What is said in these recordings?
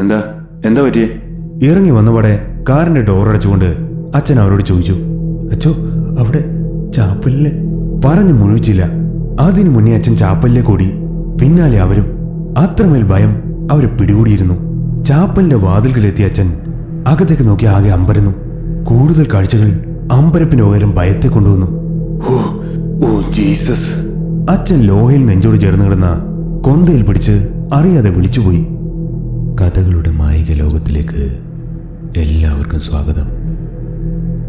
എന്താ? എന്താ പറ്റിയേ? ഇറങ്ങി വന്നപാടെ കാറിന്റെ ഡോർ അടച്ചുകൊണ്ട് അച്ഛൻ അവരോട് ചോദിച്ചു അച്ഛോ അവിടെ ചാപ്പലിൽ പറഞ്ഞു മുഴുവിച്ചില്ല. അതിനു മുന്നേ അച്ഛൻ ചാപ്പല്ലേ കൂടി. പിന്നാലെ അവരും. അത്രമേൽ ഭയം അവരെ പിടികൂടിയിരുന്നു. ചാപ്പലിന്റെ വാതിൽകളിലെത്തിയ അച്ഛൻ അകത്തേക്ക് നോക്കി ആകെ അമ്പരന്നു. കൂടുതൽ കാഴ്ചകൾ അമ്പരപ്പിന് പകരം ഭയത്തെ കൊണ്ടുവന്നു. ജീസസ്. അച്ഛൻ ലോഹയിൽ നെഞ്ചോട് ചേർന്ന് കിടന്ന കൊന്തയിൽ പിടിച്ച് അറിയാതെ വിളിച്ചുപോയി. കഥകളുടെ മായിക ലോകത്തിലേക്ക് എല്ലാവർക്കും സ്വാഗതം.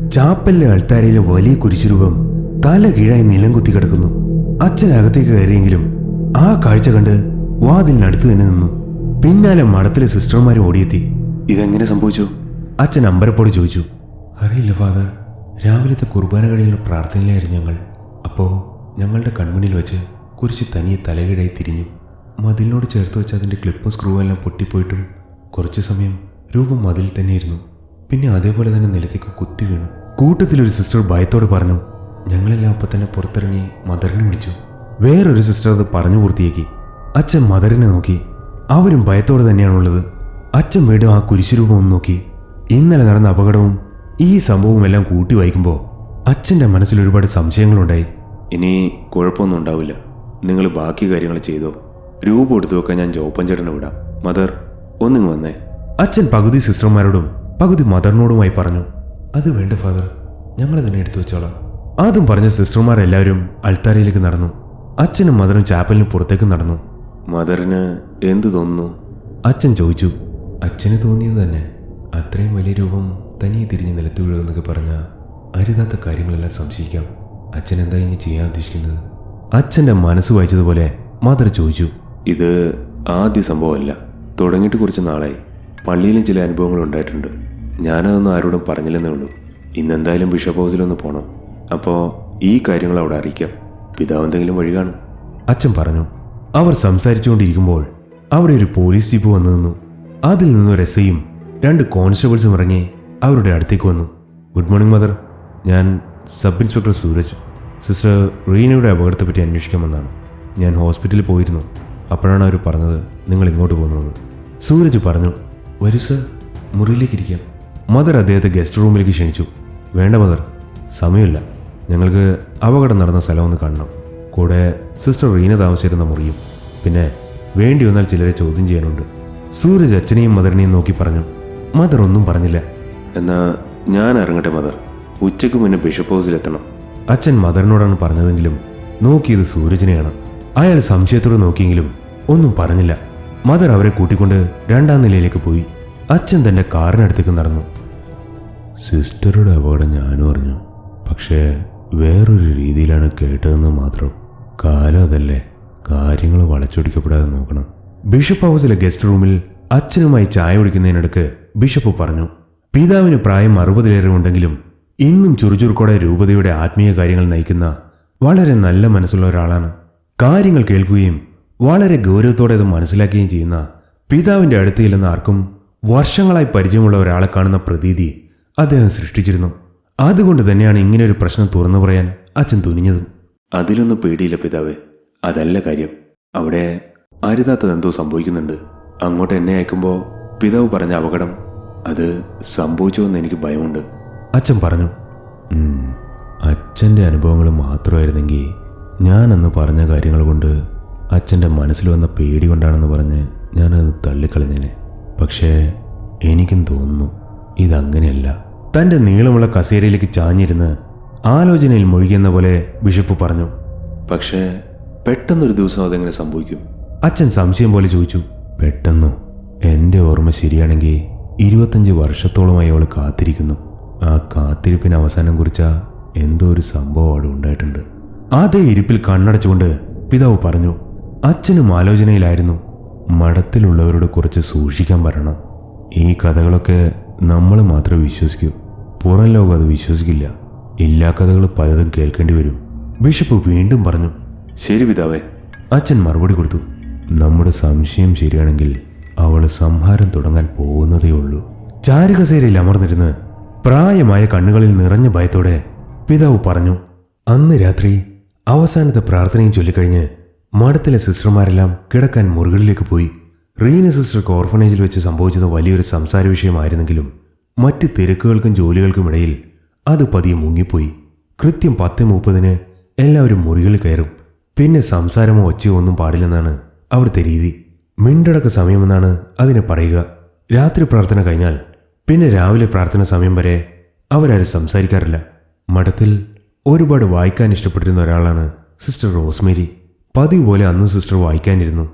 ചാപ്പലിലെ അൾത്താരയിലെ വലിയ കുരിശുരൂപം തല കീഴായി നിലം കുത്തി കിടക്കുന്നു. അച്ഛൻ അകത്തേക്ക് കയറിയെങ്കിലും ആ കാഴ്ച കണ്ട് വാതിലിനടുത്ത് തന്നെ നിന്നു. പിന്നാലെ മഠത്തിലെ സിസ്റ്റർമാർ ഓടിയെത്തി. ഇതെങ്ങനെ സംഭവിച്ചു? അച്ഛൻ അമ്പരപ്പോട് ചോദിച്ചു. അറിയില്ല ഫാദർ. രാവിലത്തെ കുർബാന കഴിയുള്ള പ്രാർത്ഥനയിലായിരുന്നു ഞങ്ങൾ. അപ്പോ ഞങ്ങളുടെ കൺമുന്നിൽ വെച്ച് കുറിച്ച് തനിയെ തലകീഴായി തിരിഞ്ഞു. മതിലിനോട് ചേർത്ത് വെച്ച അതിന്റെ ക്ലിപ്പും സ്ക്രൂ എല്ലാം പൊട്ടിപ്പോയിട്ടും കുറച്ച് സമയം രൂപം മതിൽ തന്നെ ഇരുന്നു പിന്നെ അതേപോലെ തന്നെ നിലത്തേക്ക് കുത്തി വീണു. കൂട്ടത്തിലൊരു സിസ്റ്റർ ഭയത്തോട് പറഞ്ഞു ഞങ്ങളെല്ലാം അപ്പം തന്നെ പുറത്തിറങ്ങി മദറിനെ വിളിച്ചു. വേറൊരു സിസ്റ്റർ അത് പറഞ്ഞു പൂർത്തിയാക്കി. അച്ഛൻ മദറിനെ നോക്കി. അവരും ഭയത്തോടെ തന്നെയാണുള്ളത്. അച്ഛൻ വീണ്ടും ആ കുരിശുരൂപം ഒന്ന് നോക്കി. ഇന്നലെ നടന്ന അപകടവും ഈ സംഭവവും എല്ലാം കൂട്ടി വായിക്കുമ്പോൾ അച്ഛന്റെ മനസ്സിൽ ഒരുപാട് സംശയങ്ങളുണ്ടായി. ഇനി കുഴപ്പമൊന്നും ഉണ്ടാവില്ല. നിങ്ങൾ ബാക്കി കാര്യങ്ങൾ ചെയ്തോ? രൂപം കൊടുത്തു വെക്കാൻ ഞാൻ ജോപ്പഞ്ചേട്ടനെ വിടാം. മദർ ഒന്നിങ് വന്നേ. അച്ഛൻ പകുതി സിസ്റ്റർമാരോടും പകുതി മദറിനോടുമായി പറഞ്ഞു അത് വേണ്ട ഫാദർ. ഞങ്ങൾ തന്നെ എടുത്തു വെച്ചോളാം. ആദ്യം പറഞ്ഞ സിസ്റ്റർമാരെല്ലാവരും അൾത്താരയിലേക്ക് നടന്നു. അച്ഛനും മദറും ചാപ്പലിന് പുറത്തേക്ക് നടന്നു. മദറിന് എന്ത് തോന്നുന്നു? അച്ഛൻ ചോദിച്ചു അച്ഛന് തോന്നിയത് തന്നെ. അത്രയും വലിയ രൂപം തനിയെ തിരിഞ്ഞ് നിലത്ത് വീഴുമെന്നൊക്കെ പറഞ്ഞ അരുതാത്ത കാര്യങ്ങളെല്ലാം സംശയിക്കാം. അച്ഛൻ എന്താ ഇനി ചെയ്യാൻ ഉദ്ദേശിക്കുന്നത്? അച്ഛന്റെ മനസ്സ് വായിച്ചതുപോലെ മദർ ചോദിച്ചു ഇത് ആദ്യ സംഭവമല്ല. തുടങ്ങിയിട്ട് കുറച്ച് നാളായി. പള്ളിയിലും ചില അനുഭവങ്ങൾ ഉണ്ടായിട്ടുണ്ട്. ഞാനതൊന്നും ആരോടും പറഞ്ഞില്ലെന്നേ ഉള്ളൂ. ഇന്നെന്തായാലും ബിഷപ്പ് ഹൗസിലൊന്ന് പോകണം അപ്പോൾ ഈ കാര്യങ്ങൾ അവിടെ അറിയിക്കാം. പിതാവ് എന്തെങ്കിലും വഴി കാണും. അച്ഛൻ പറഞ്ഞു അവർ സംസാരിച്ചുകൊണ്ടിരിക്കുമ്പോൾ അവിടെ ഒരു പോലീസ് ജീപ്പ് വന്നു നിന്നു. അതിൽ നിന്നൊരു എസ് ഐയും രണ്ട് കോൺസ്റ്റബിൾസും ഇറങ്ങി അവരുടെ അടുത്തേക്ക് വന്നു. Good morning mother. ഞാൻ സബ് ഇൻസ്പെക്ടർ സൂരജ്. സിസ്റ്റർ റീനയുടെ അപകടത്തെപ്പറ്റി അന്വേഷിക്കാമെന്നാണ്. ഞാൻ ഹോസ്പിറ്റലിൽ പോയിരുന്നു. അപ്പോഴാണ് അവർ പറഞ്ഞത് നിങ്ങൾ ഇങ്ങോട്ട് പോകുന്നതെന്ന്. സൂരജ് പറഞ്ഞു വരൂ സർ മുറിയിലേക്ക് ഇരിക്കാം. മദർ അദ്ദേഹത്തെ ഗസ്റ്റ് റൂമിലേക്ക് ക്ഷണിച്ചു. വേണ്ട മദർ സമയമില്ല. ഞങ്ങൾക്ക് അപകടം നടന്ന സ്ഥലം ഒന്ന് കാണണം. കൂടെ സിസ്റ്റർ റീന താമസിച്ചിരുന്ന മുറിയും. പിന്നെ വേണ്ടി വന്നാൽ ചിലരെ ചോദ്യം ചെയ്യാനുണ്ട്. സൂരജ് അച്ഛനെയും മദറിനെയും നോക്കി പറഞ്ഞു മദർ ഒന്നും പറഞ്ഞില്ല. എന്നാ ഞാൻ ഇറങ്ങട്ടെ മദർ. ഉച്ചയ്ക്ക് മുന്നേ ബിഷപ്പ് ഹൗസിലെത്തണം അച്ഛൻ മദറിനോടാണ് പറഞ്ഞതെങ്കിലും നോക്കിയത് സൂരജിനെയാണ്. അയാൾ സംശയത്തോടെ നോക്കിയെങ്കിലും ഒന്നും പറഞ്ഞില്ല. മദർ അവരെ കൂട്ടിക്കൊണ്ട് രണ്ടാം നിലയിലേക്ക് പോയി. അച്ഛൻ തന്റെ കാറിനടുത്തേക്ക് നടന്നു. സിസ്റ്ററുടെ അപകടം ഞാനും അറിഞ്ഞു. പക്ഷേ വേറൊരു രീതിയിലാണ് കേട്ടതെന്ന് മാത്രം. കാലം അതല്ലേ. കാര്യങ്ങൾ വളച്ചൊടിക്കപ്പെടാതെ നോക്കണം. ബിഷപ്പ് ഹൗസിലെ ഗസ്റ്റ് റൂമിൽ അച്ഛനുമായി ചായ കുടിക്കുന്നതിനിടക്ക് ബിഷപ്പ് പറഞ്ഞു പിതാവിന് പ്രായം അറുപതിലേറെ ഉണ്ടെങ്കിലും ഇന്നും ചുറുചുറുക്കോടെ രൂപതയുടെ ആത്മീയ കാര്യങ്ങൾ നയിക്കുന്ന വളരെ നല്ല മനസ്സുള്ള ഒരാളാണ്. കാര്യങ്ങൾ കേൾക്കുകയും വളരെ ഗൗരവത്തോടെ അത് മനസ്സിലാക്കുകയും ചെയ്യുന്ന പിതാവിന്റെ ചെല്ലുന്ന ആർക്കും വർഷങ്ങളായി പരിചയമുള്ള ഒരാളെ കാണുന്ന പ്രതീതി അദ്ദേഹം സൃഷ്ടിച്ചിരുന്നു. അതുകൊണ്ട് തന്നെയാണ് ഇങ്ങനെ ഒരു പ്രശ്നം തുറന്നു പറയാൻ അച്ഛൻ തുനിഞ്ഞതും. അതിലൊന്നും പേടിയില്ല പിതാവേ. അതല്ല കാര്യം. അവിടെ അരുതാത്തത് എന്തോ സംഭവിക്കുന്നുണ്ട്. അങ്ങോട്ട് എന്നെ അയക്കുമ്പോൾ പിതാവ് പറഞ്ഞ അപകടം അത് സംഭവിച്ചോ എന്ന് എനിക്ക് ഭയമുണ്ട്. അച്ഛൻ പറഞ്ഞു അച്ഛന്റെ അച്ഛന്റെ അനുഭവങ്ങൾ മാത്രമായിരുന്നെങ്കിൽ ഞാനന്ന് പറഞ്ഞ കാര്യങ്ങൾ കൊണ്ട് അച്ഛന്റെ മനസ്സിൽ വന്ന പേടി കൊണ്ടാണെന്ന് പറഞ്ഞ് ഞാനത് തള്ളിക്കളഞ്ഞേനെ. പക്ഷേ എനിക്കും തോന്നുന്നു ഇതങ്ങനെയല്ല. തന്റെ നീളമുള്ള കസേരയിലേക്ക് ചാഞ്ഞിരുന്ന് ആലോചനയിൽ മുഴുകിയെന്ന പോലെ ബിഷപ്പ് പറഞ്ഞു പക്ഷേ പെട്ടെന്നൊരു ദിവസം അതെങ്ങനെ സംഭവിക്കും? അച്ഛൻ സംശയം പോലെ ചോദിച്ചു പെട്ടെന്ന്. എന്റെ ഓർമ്മ ശരിയാണെങ്കിൽ ഇരുപത്തഞ്ച് വർഷത്തോളമായി അവൾ കാത്തിരിക്കുന്നു. ആ കാത്തിരിപ്പിന് അവസാനം കുറിച്ച എന്തോ ഒരു സംഭവം അവിടെ ഉണ്ടായിട്ടുണ്ട്. അതേ ഇരിപ്പിൽ കണ്ണടച്ചുകൊണ്ട് പിതാവ് പറഞ്ഞു അച്ഛനും ആലോചനയിലായിരുന്നു മഠത്തിലുള്ളവരോട് കുറച്ച് സൂക്ഷിക്കാൻ പറയണം ഈ കഥകളൊക്കെ നമ്മൾ മാത്രം വിശ്വസിക്കൂ. പുറം ലോകം അത് വിശ്വസിക്കില്ല. എല്ലാ കഥകൾ പലതും കേൾക്കേണ്ടി വരും. ബിഷപ്പ് വീണ്ടും പറഞ്ഞു ശരി പിതാവേ. അച്ഛൻ മറുപടി കൊടുത്തു നമ്മുടെ സംശയം ശരിയാണെങ്കിൽ അവൾ സംഹാരം തുടങ്ങാൻ പോകുന്നതേ ഉള്ളൂ. ചാരുകസേരയിൽ അമർന്നിരുന്ന് പ്രായമായ കണ്ണുകളിൽ നിറഞ്ഞ ഭയത്തോടെ പിതാവ് പറഞ്ഞു അന്ന് രാത്രി അവസാനത്തെ പ്രാർത്ഥനയും ചൊല്ലിക്കഴിഞ്ഞ് മഠത്തിലെ സിസ്റ്റർമാരെല്ലാം കിടക്കാൻ മുറികളിലേക്ക് പോയി. റീന സിസ്റ്റർക്ക് ഓർഫനേജിൽ വെച്ച് സംഭവിച്ചത് വലിയൊരു സംസാര വിഷയമായിരുന്നെങ്കിലും മറ്റ് തിരക്കുകൾക്കും ജോലികൾക്കും ഇടയിൽ അത് പതിയെ മുങ്ങിപ്പോയി. കൃത്യം പത്ത് മുപ്പതിന് എല്ലാവരും മുറികളിൽ കയറും. പിന്നെ സംസാരമോ ഒച്ചയോ ഒന്നും പാടില്ലെന്നാണ് അവിടുത്തെ രീതി. മിണ്ടടക്ക സമയമെന്നാണ് അതിന് പറയുക. രാത്രി പ്രാർത്ഥന കഴിഞ്ഞാൽ പിന്നെ രാവിലെ പ്രാർത്ഥന സമയം വരെ അവരാരും സംസാരിക്കാറില്ല. മഠത്തിൽ ഒരുപാട് വായിക്കാൻ ഇഷ്ടപ്പെട്ടിരുന്ന ഒരാളാണ് സിസ്റ്റർ റോസ്മേരി. പതിവ് പോലെ അന്ന് സിസ്റ്റർ വായിക്കാനിരുന്നു.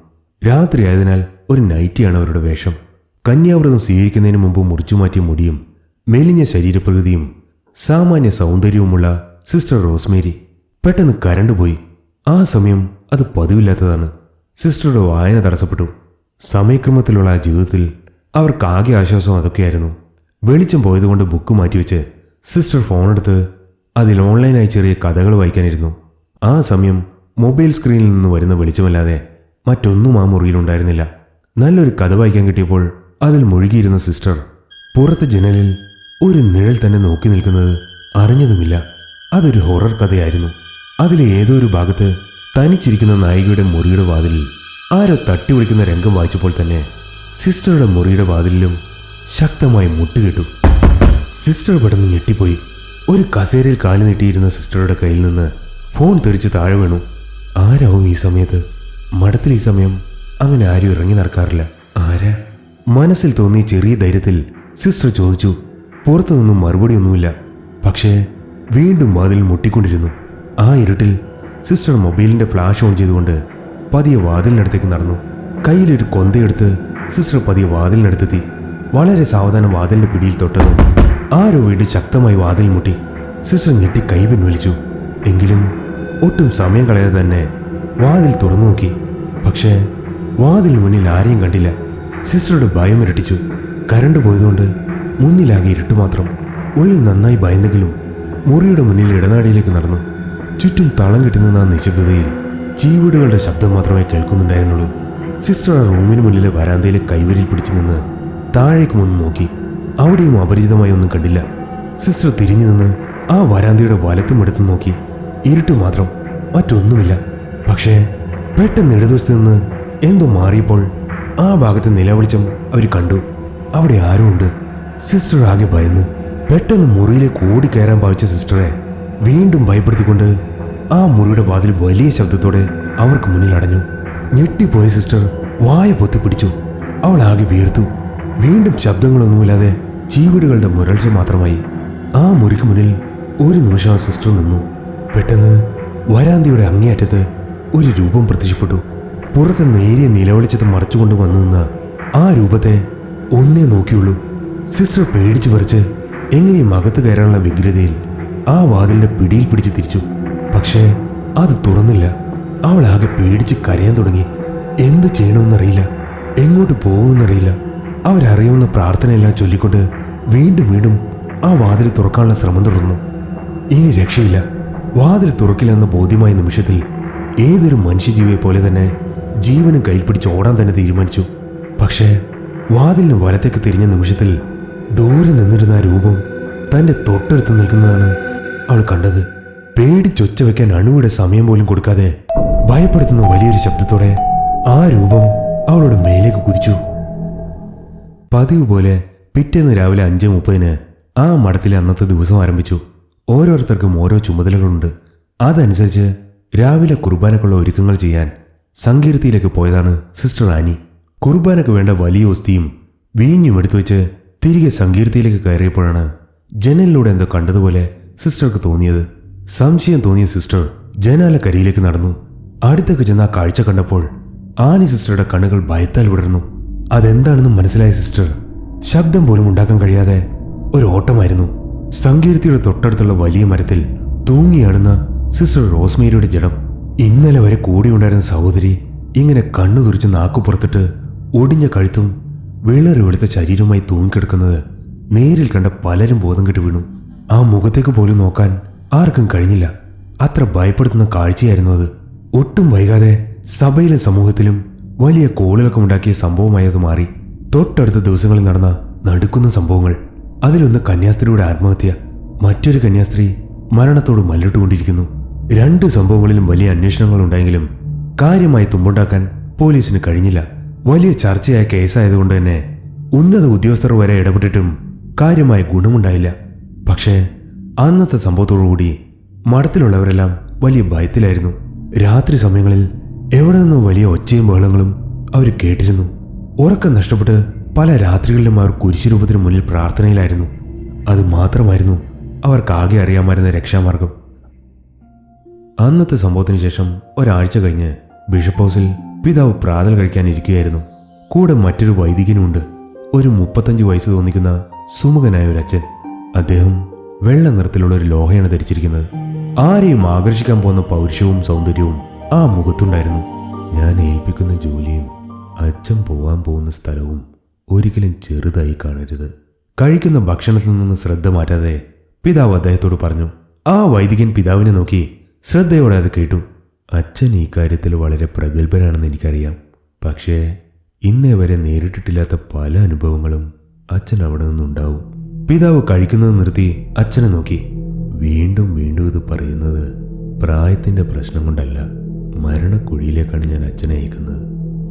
രാത്രി ആയതിനാൽ ഒരു നൈറ്റിയാണ് അവരുടെ വേഷം. കന്യാവ്രതം സ്വീകരിക്കുന്നതിന് മുമ്പ് മുറിച്ചുമാറ്റിയ മുടിയും മെലിഞ്ഞ ശരീരപ്രകൃതിയും സാമാന്യ സൗന്ദര്യവുമുള്ള സിസ്റ്റർ റോസ്മേരി. പെട്ടെന്ന് കരണ്ട് പോയി. ആ സമയം അത് പതിവില്ലാത്തതാണ്. സിസ്റ്ററുടെ വായന തടസ്സപ്പെട്ടു. സമയക്രമത്തിലുള്ള ആ ജീവിതത്തിൽ അവർക്ക് ആകെ ആശ്വാസം അതൊക്കെയായിരുന്നു. വെളിച്ചം പോയതുകൊണ്ട് ബുക്ക് മാറ്റിവെച്ച് സിസ്റ്റർ ഫോണെടുത്ത് അതിൽ ഓൺലൈനായി ചെറിയ കഥകൾ വായിക്കാനിരുന്നു. ആ സമയം മൊബൈൽ സ്ക്രീനിൽ നിന്ന് വരുന്ന വെളിച്ചമല്ലാതെ മറ്റൊന്നും ആ മുറിയിലുണ്ടായിരുന്നില്ല നല്ലൊരു കഥ വായിക്കാൻ കിട്ടിയപ്പോൾ അതിൽ മുഴുകിയിരുന്ന സിസ്റ്റർ പുറത്ത് ജനലിൽ ഒരു നിഴൽ തന്നെ നോക്കി നിൽക്കുന്നത് അറിഞ്ഞതുമില്ല. അതൊരു ഹൊറർ കഥയായിരുന്നു. അതിലെ ഏതോ ഒരു ഭാഗത്ത് തനിച്ചിരിക്കുന്ന നായികയുടെ മുറിയുടെ വാതിലിൽ ആരോ തട്ടി വിളിക്കുന്ന രംഗം വായിച്ചപ്പോൾ തന്നെ സിസ്റ്ററുടെ മുറിയുടെ വാതിലിലും ശക്തമായി മുട്ടുകെട്ടു. സിസ്റ്റർ പെട്ടെന്ന് ഞെട്ടിപ്പോയി. ഒരു കസേരയിൽ കാലു നീട്ടിയിരുന്ന സിസ്റ്ററുടെ കയ്യിൽ നിന്ന് ഫോൺ തെറിച്ച് താഴെ വീണു. ആരാവും ഈ സമയത്ത്? മഠത്തിൽ ഈ സമയം അങ്ങനെ ആരും ഇറങ്ങി നടക്കാറില്ല. ആരാ? മനസ്സിൽ തോന്നിയ ചെറിയ ധൈര്യത്തിൽ സിസ്റ്റർ ചോദിച്ചു പുറത്തു നിന്നും മറുപടിയൊന്നുമില്ല പക്ഷേ വീണ്ടും വാതിൽ മുട്ടിക്കൊണ്ടിരുന്നു. ആ ഇരുട്ടിൽ സിസ്റ്റർ മൊബൈലിന്റെ ഫ്ലാഷ് ഓൺ ചെയ്തുകൊണ്ട് പതിയെ വാതിലിനടുത്തേക്ക് നടന്നു. കയ്യിലൊരു കൊന്തയെടുത്ത് സിസ്റ്റർ പതിയെ വാതിലിനടുത്തെത്തി. വളരെ സാവധാനം വാതിലിന്റെ പിടിയിൽ തൊട്ടതും ആരോ വീണ്ടും ശക്തമായി വാതിൽ മുട്ടി സിസ്റ്റർ ഞെട്ടി കൈ പിൻവലിച്ചു എങ്കിലും ഒട്ടും സമയം കളയാതെ തന്നെ വാതിൽ തുറന്നു നോക്കി. പക്ഷേ വാതിൽ മുന്നിൽ ആരെയും കണ്ടില്ല. സിസ്റ്ററുടെ ഭയം ഇരട്ടിച്ചു. കരണ്ട് പോയതുകൊണ്ട് മുന്നിലാകെ ഇരുട്ട് മാത്രം. ഉള്ളിൽ നന്നായി ഭയന്നെങ്കിലും മുറിയുടെ മുന്നിൽ ഇടനാടിയിലേക്ക് നടന്നു. ചുറ്റും തളം കിട്ടുന്ന നിശബ്ദതയിൽ ചീവീടുകളുടെ ശബ്ദം മാത്രമേ കേൾക്കുന്നുണ്ടായിരുന്നുള്ളൂ. സിസ്റ്റർ ആ റൂമിന് മുന്നിലെ വരാന്തയിലെ കൈവരിൽ പിടിച്ചു നിന്ന് താഴേക്ക് മുന്ന് നോക്കി. അവിടെയും അപരിചിതമായി ഒന്നും കണ്ടില്ല. സിസ്റ്റർ തിരിഞ്ഞു നിന്ന് ആ വരാന്തയുടെ വലത്തും എടുത്തും നോക്കി. ഇരുട്ട് മാത്രം മറ്റൊന്നുമില്ല. പക്ഷേ പെട്ടെന്ന് ഇടതുവശത്ത് നിന്ന് എന്തോ മാറിയപ്പോൾ ആ ഭാഗത്ത് നിലവിളിച്ചം അവർ കണ്ടു. അവിടെ ആരോ ഉണ്ട്. സിസ്റ്റർ ആകെ ഭയന്നു. പെട്ടെന്ന് മുറിയിലേക്ക് കയറാൻ ഭാവിച്ച സിസ്റ്ററെ വീണ്ടും ഭയപ്പെടുത്തിക്കൊണ്ട് ആ മുറിയുടെ വാതിൽ വലിയ ശബ്ദത്തോടെ അവർക്ക് മുന്നിൽ അടഞ്ഞു. ഞെട്ടിപ്പോയ സിസ്റ്റർ വായ പൊത്തിപ്പിടിച്ചു അവൾ ആകെ വീർത്തു വീണ്ടും ശബ്ദങ്ങളൊന്നുമില്ലാതെ ചീവീടുകളുടെ മുരൾച്ച മാത്രമായി ആ മുറിക്ക് മുന്നിൽ ഒരു നിമിഷം സിസ്റ്റർ നിന്നു. പെട്ടെന്ന് വരാന്തയുടെ അങ്ങേയറ്റത്ത് ഒരു രൂപം പ്രത്യക്ഷപ്പെട്ടു. പുറത്ത് നേരിയ നിലവിളിച്ചത് മറച്ചുകൊണ്ട് വന്നു നിന്ന ആ രൂപത്തെ ഒന്നേ നോക്കിയുള്ളൂ. സിസ്റ്റർ പേടിച്ചു പറിച്ച് എങ്ങനെയും അകത്ത് കയറാനുള്ള വ്യഗ്രതയിൽ ആ വാതിലിന്റെ പിടിയിൽ പിടിച്ച് തിരിച്ചു. പക്ഷേ അത് തുറന്നില്ല. അവൾ ആകെ പേടിച്ച് കരയാൻ തുടങ്ങി. എന്ത് ചെയ്യണമെന്നറിയില്ല. എങ്ങോട്ട് പോകുമെന്നറിയില്ല. അവരറിയാവുന്ന പ്രാർത്ഥനയെല്ലാം ചൊല്ലിക്കൊണ്ട് വീണ്ടും വീണ്ടും ആ വാതിൽ തുറക്കാനുള്ള ശ്രമം തുടർന്നു. ഇനി രക്ഷയില്ല. വാതിൽ തുറക്കില്ലെന്ന ബോധ്യമായ നിമിഷത്തിൽ ഏതൊരു മനുഷ്യജീവിയെ പോലെ തന്നെ ജീവനും കയ്യിൽ പിടിച്ച് ഓടാൻ തന്നെ തീരുമാനിച്ചു. പക്ഷേ വാതിലിന് വലത്തേക്ക് തിരിഞ്ഞ നിമിഷത്തിൽ ദൂരെ നിന്നിരുന്ന രൂപം തന്റെ തൊട്ടടുത്ത് നിൽക്കുന്നതാണ് അവൾ കണ്ടത്. പേടിച്ചൊച്ച വെക്കാൻ അണുവിടെ സമയം പോലും കൊടുക്കാതെ ഭയപ്പെടുത്തുന്ന വലിയൊരു ശബ്ദത്തോടെ ആ രൂപം അവളുടെ മേലേക്ക് കുതിച്ചു. പതിവ് പോലെ പിറ്റേന്ന് രാവിലെ അഞ്ച് മുപ്പതിന് ആ മഠത്തിലെ അന്നത്തെ ദിവസം ആരംഭിച്ചു. ഓരോരുത്തർക്കും ഓരോ ചുമതലകളുണ്ട്. അതനുസരിച്ച് രാവിലെ കുർബാനക്കുള്ള ഒരുക്കങ്ങൾ ചെയ്യാൻ സങ്കീർത്തിയിലേക്ക് പോയതാണ് സിസ്റ്റർ ആനി. കുർബാനക്ക് വേണ്ട വലിയ ഒസ്തിയും വീഞ്ഞും എടുത്തു വെച്ച് തിരികെ സങ്കീർത്തിയിലേക്ക് കയറിയപ്പോഴാണ് ജനലിലൂടെ എന്തോ കണ്ടതുപോലെ സിസ്റ്റർക്ക് തോന്നിയത്. സംശയം തോന്നിയ സിസ്റ്റർ ജനാലക്കരിയിലേക്ക് നടന്നു. അടുത്തേക്ക് ചെന്ന ആ കാഴ്ച കണ്ടപ്പോൾ ആനി സിസ്റ്ററുടെ കണ്ണുകൾ ഭയത്താൽ വിടർന്നു. അതെന്താണെന്ന് മനസ്സിലായ സിസ്റ്റർ ശബ്ദം പോലും ഉണ്ടാക്കാൻ കഴിയാതെ ഒരു ഓട്ടമായിരുന്നു. സങ്കീർത്തിയുടെ തൊട്ടടുത്തുള്ള വലിയ മരത്തിൽ തൂങ്ങിയാടുന്ന സിസ്റ്റർ റോസ്മേരിയുടെ ജഡം ഇന്നലെ വരെ കൂടിയുണ്ടായിരുന്ന സഹോദരി ഇങ്ങനെ കണ്ണു തുറിച്ച് നാക്കു പുറത്തിട്ട് ഒടിഞ്ഞ കഴുത്തും വെള്ളറി വെളുത്ത ശരീരവുമായി തൂങ്ങിക്കിടക്കുന്നത് നേരിൽ കണ്ട പലരും ബോധം കെട്ട് വീണു. ആ മുഖത്തേക്ക് പോലും നോക്കാൻ ആർക്കും കഴിഞ്ഞില്ല. അത്ര ഭയപ്പെടുത്തുന്ന കാഴ്ചയായിരുന്നു അത്. ഒട്ടും വൈകാതെ സഭയിലും സമൂഹത്തിലും വലിയ കോളിളക്കമുണ്ടാക്കിയ സംഭവമായി അത് മാറി. തൊട്ടടുത്ത ദിവസങ്ങളിൽ നടന്ന നടുക്കുന്ന സംഭവങ്ങൾ അതിലൊന്ന് കന്യാസ്ത്രീയുടെ ആത്മഹത്യ. മറ്റൊരു കന്യാസ്ത്രീ മരണത്തോട് മല്ലിട്ടുകൊണ്ടിരിക്കുന്നു. രണ്ട് സംഭവങ്ങളിലും വലിയ അന്വേഷണങ്ങൾ ഉണ്ടായെങ്കിലും കാര്യമായി തുമ്പുണ്ടാക്കാൻ പോലീസിന് കഴിഞ്ഞില്ല. വലിയ ചർച്ചയായ കേസായതുകൊണ്ട് തന്നെ ഉന്നത ഉദ്യോഗസ്ഥർ വരെ ഇടപെട്ടിട്ടും കാര്യമായ ഗുണമുണ്ടായില്ല. പക്ഷേ അന്നത്തെ സംഭവത്തോടുകൂടി മഠത്തിലുള്ളവരെല്ലാം വലിയ ഭയത്തിലായിരുന്നു. രാത്രി സമയങ്ങളിൽ എവിടെ നിന്നും വലിയ ഒച്ചയും ബഹളങ്ങളും അവർ കേട്ടിരുന്നു. ഉറക്കം നഷ്ടപ്പെട്ട് പല രാത്രികളിലും അവർ കുരിശുരൂപത്തിന് മുന്നിൽ പ്രാർത്ഥനയിലായിരുന്നു. അത് മാത്രമായിരുന്നു അവർക്കാകെ അറിയാമായിരുന്ന രക്ഷാമാർഗം. അന്നത്തെ സംഭവത്തിന് ശേഷം ഒരാഴ്ച കഴിഞ്ഞ് ബിഷപ്പ് ഹൗസിൽ പിതാവ് പ്രാതൽ കഴിക്കാനിരിക്കുകയായിരുന്നു. കൂടെ മറ്റൊരു വൈദികനുമുണ്ട് ഒരു മുപ്പത്തഞ്ച് വയസ്സ് തോന്നിക്കുന്ന സുമുഖനായ ഒരു അച്ഛൻ. അദ്ദേഹം വെള്ള നിറത്തിലുള്ള ഒരു ലോഹയാണ് ധരിച്ചിരിക്കുന്നത്. ആരെയും ആകർഷിക്കാൻ പോകുന്ന പൗരുഷവും സൗന്ദര്യവും ആ മുഖത്തുണ്ടായിരുന്നു. ഞാൻ ഏൽപ്പിക്കുന്ന ജോലിയും അച്ഛൻ പോകാൻ പോകുന്ന സ്ഥലവും ഒരിക്കലും ചെറുതായി കാണരുത്. കഴിക്കുന്ന ഭക്ഷണത്തിൽ നിന്ന് ശ്രദ്ധ മാറ്റാതെ പിതാവ് അദ്ദേഹത്തോട് പറഞ്ഞു ആ വൈദികൻ പിതാവിനെ നോക്കി ശ്രദ്ധയോടെ അത് കേട്ടു. അച്ഛൻ ഈ കാര്യത്തിൽ വളരെ പ്രഗത്ഭനാണെന്ന് എനിക്കറിയാം. പക്ഷേ ഇന്നേ വരെ നേരിട്ടിട്ടില്ലാത്ത പല അനുഭവങ്ങളും അച്ഛൻ അവിടെ നിന്നുണ്ടാവും. പിതാവ് കഴിക്കുന്നത് നിർത്തി അച്ഛനെ നോക്കി. വീണ്ടും വീണ്ടും ഇത് പറയുന്നത് പ്രായത്തിന്റെ പ്രശ്നം കൊണ്ടല്ല. മരണക്കുഴിയിലേക്കാണ് ഞാൻ അച്ഛനെ അയക്കുന്നത്.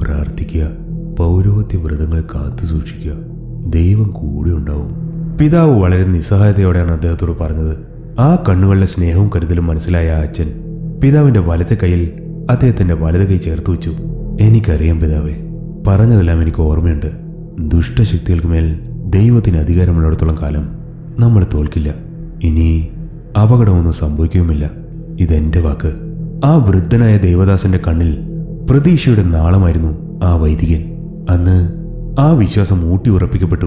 പ്രാർത്ഥിക്കുക. പൗരോഹിത്യ വ്രതങ്ങൾ കാത്തു സൂക്ഷിക്കുക. ദൈവം കൂടെ ഉണ്ടാവും. പിതാവ് വളരെ നിസ്സഹായതയോടെയാണ് അദ്ദേഹത്തോട് പറഞ്ഞത്. ആ കണ്ണുകളിലെ സ്നേഹവും കരുതലും മനസ്സിലായ അച്ഛൻ പിതാവിന്റെ വലത്തെ കൈയിൽ അദ്ദേഹത്തിന്റെ വലത് കൈ ചേർത്ത് വെച്ചു. എനിക്കറിയാം പിതാവേ പറഞ്ഞതെല്ലാം എനിക്ക് ഓർമ്മയുണ്ട്. ദുഷ്ടശക്തികൾക്ക് മേൽ ദൈവത്തിന് അധികാരമുള്ളിടത്തോളം കാലം നമ്മൾ തോൽക്കില്ല. ഇനി അപകടമൊന്നും സംഭവിക്കുകയുമില്ല. ഇതെന്റെ വാക്ക്. ആ വൃദ്ധനായ ദേവദാസന്റെ കണ്ണിൽ പ്രതീക്ഷയുടെ നാളമായിരുന്നു ആ വൈദികൻ. അന്ന് ആ വിശ്വാസം ഊട്ടി ഉറപ്പിക്കപ്പെട്ടു.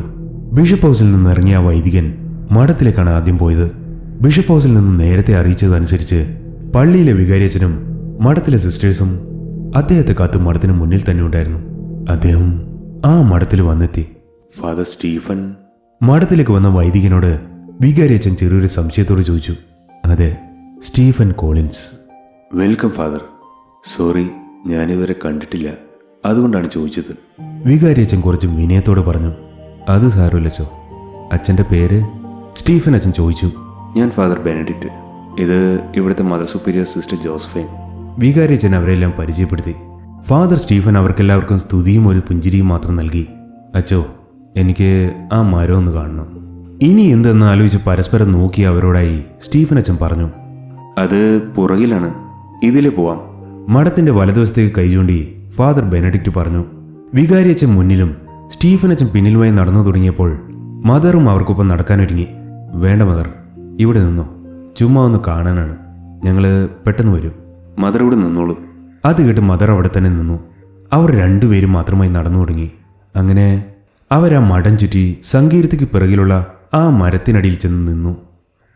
ബിഷപ്പ് ഹൗസിൽ നിന്ന് ഇറങ്ങിയ ആ വൈദികൻ മഠത്തിലേക്കാണ് ആദ്യം പോയത്. ബിഷപ്പ് ഹൗസിൽ നിന്ന് നേരത്തെ അറിയിച്ചതനുസരിച്ച് പള്ളിയിലെ വികാരിയച്ചനും മഠത്തിലെ സിസ്റ്റേഴ്സും അദ്ദേഹത്തെ കാത്ത് മഠത്തിന് മുന്നിൽ തന്നെ ഉണ്ടായിരുന്നു. അദ്ദേഹം ആ മഠത്തിൽ വന്നെത്തി. ഫാദർ സ്റ്റീഫൻ മഠത്തിലേക്ക് വന്ന വൈദികനോട് വികാരിയച്ചൻ ചെറിയൊരു സംശയത്തോട് ചോദിച്ചു. അതെ Stephen Collins. Welcome father. Sorry ഞാനിതുവരെ കണ്ടിട്ടില്ല. അതുകൊണ്ടാണ് ചോദിച്ചത്. വികാരി അച്ഛൻ കുറച്ച് വിനയത്തോടെ പറഞ്ഞു അത് സാരമില്ലച്ചോ. അച്ഛന്റെ പേര് സ്റ്റീഫൻ അച്ഛൻ ചോദിച്ചു. ഞാൻ ഫാദർ ബെനഡിക്റ്റ്. ഇത് ഇവിടുത്തെ മദർ സുപ്പീരിയർ സിസ്റ്റർ ജോസഫൈൻ. വികാരി അച്ഛൻ അവരെല്ലാം പരിചയപ്പെടുത്തി. ഫാദർ സ്റ്റീഫൻ അവർക്കെല്ലാവർക്കും സ്തുതിയും ഒരു പുഞ്ചിരിയും മാത്രം നൽകി. അച്ചോ എനിക്ക് ആ മരം ഒന്ന് കാണണം. ഇനി എന്തെന്ന് ആലോചിച്ച് പരസ്പരം നോക്കി അവരോടായി സ്റ്റീഫൻ അച്ഛൻ പറഞ്ഞു അത് പുറകിലാണ്. ഇതിലെ പോവാം. മഠത്തിന്റെ വലതുവശത്തേക്ക് കൈ ചൂണ്ടി ഫാദർ ബെനഡിക്റ്റ് പറഞ്ഞു. വികാരിയച്ഛൻ മുന്നിലും സ്റ്റീഫൻ അച്ഛൻ പിന്നിലുമായി നടന്നു തുടങ്ങിയപ്പോൾ മദറും അവർക്കൊപ്പം നടക്കാനൊരുങ്ങി. വേണ്ട മദർ ഇവിടെ നിന്നോ. ചുമ്മാ ഒന്ന് കാണാനാണ്. ഞങ്ങൾ പെട്ടെന്ന് വരും. മദർ ഇവിടെ നിന്നോളൂ. അത് കേട്ട് മദർ അവിടെ തന്നെ നിന്നു. അവർ രണ്ടുപേരും മാത്രമായി നടന്നു തുടങ്ങി. അങ്ങനെ അവരാ മടം ചുറ്റി സങ്കീർത്തിക്ക് പിറകിലുള്ള ആ മരത്തിനടിയിൽ ചെന്ന് നിന്നു.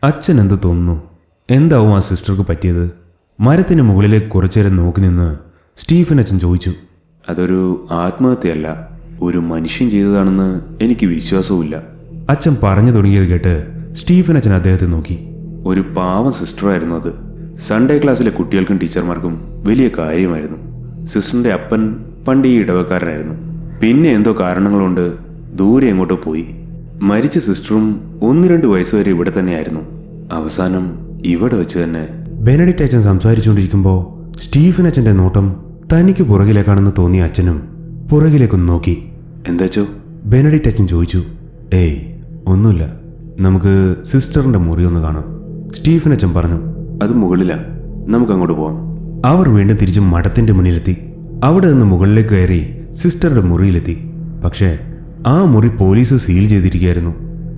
അച്ഛൻ എന്ത് തോന്നുന്നു? എന്താവും ആ സിസ്റ്റർക്ക് പറ്റിയത്? മരത്തിന് മുകളിലേക്ക് കുറച്ചേരം നോക്കി നിന്ന് സ്റ്റീഫൻ അച്ഛൻ ചോദിച്ചു. അതൊരു ആത്മഹത്യയല്ല ഒരു മനുഷ്യൻ ചെയ്തതാണെന്ന് എനിക്ക് വിശ്വാസവുമില്ല. അച്ഛൻ പറഞ്ഞു തുടങ്ങിയത് കേട്ട് സ്റ്റീഫൻ അച്ഛൻ അദ്ദേഹത്തെ നോക്കി. ഒരു പാവം സിസ്റ്ററായിരുന്നു അത്. സൺഡേ ക്ലാസ്സിലെ കുട്ടികൾക്കും ടീച്ചർമാർക്കും വലിയ കാര്യമായിരുന്നു. സിസ്റ്ററിന്റെ അപ്പൻ പണ്ട് ഈ ഇടവക്കാരനായിരുന്നു. പിന്നെ എന്തോ കാരണങ്ങൾ കൊണ്ട് ദൂരെ എങ്ങോട്ടോ പോയി. മരിച്ച സിസ്റ്ററും ഒന്ന് രണ്ട് വയസ്സുവരെ ഇവിടെ തന്നെയായിരുന്നു. അവസാനം ഇവിടെ വെച്ച് തന്നെ ബെനഡിക്റ്റ് അച്ഛൻ സംസാരിച്ചുകൊണ്ടിരിക്കുമ്പോൾ സ്റ്റീഫൻ അച്ഛന്റെ നോട്ടം തനിക്ക് പുറകിലേക്കാണെന്ന് തോന്നിയ അച്ഛനും പുറകിലേക്കൊന്ന് നോക്കി. എന്താച്ചോ ബെനഡിക്റ്റ് അച്ഛൻ ചോദിച്ചു ഏയ് ഒന്നുമില്ല. നമുക്ക് സിസ്റ്ററിന്റെ മുറി ഒന്ന് കാണാം. സ്റ്റീഫൻ അച്ഛൻ പറഞ്ഞു അത് മുകളിലാ. നമുക്ക് അങ്ങോട്ട് പോവാം. അവർ വീണ്ടും തിരിച്ച് മഠത്തിന്റെ മുന്നിലെത്തി. അവിടെ നിന്ന് മുകളിലേക്ക് കയറി സിസ്റ്ററുടെ മുറിയിലെത്തി. പക്ഷേ ആ മുറി പോലീസ് സീൽ ചെയ്തിരിക്കുകയായിരുന്നു.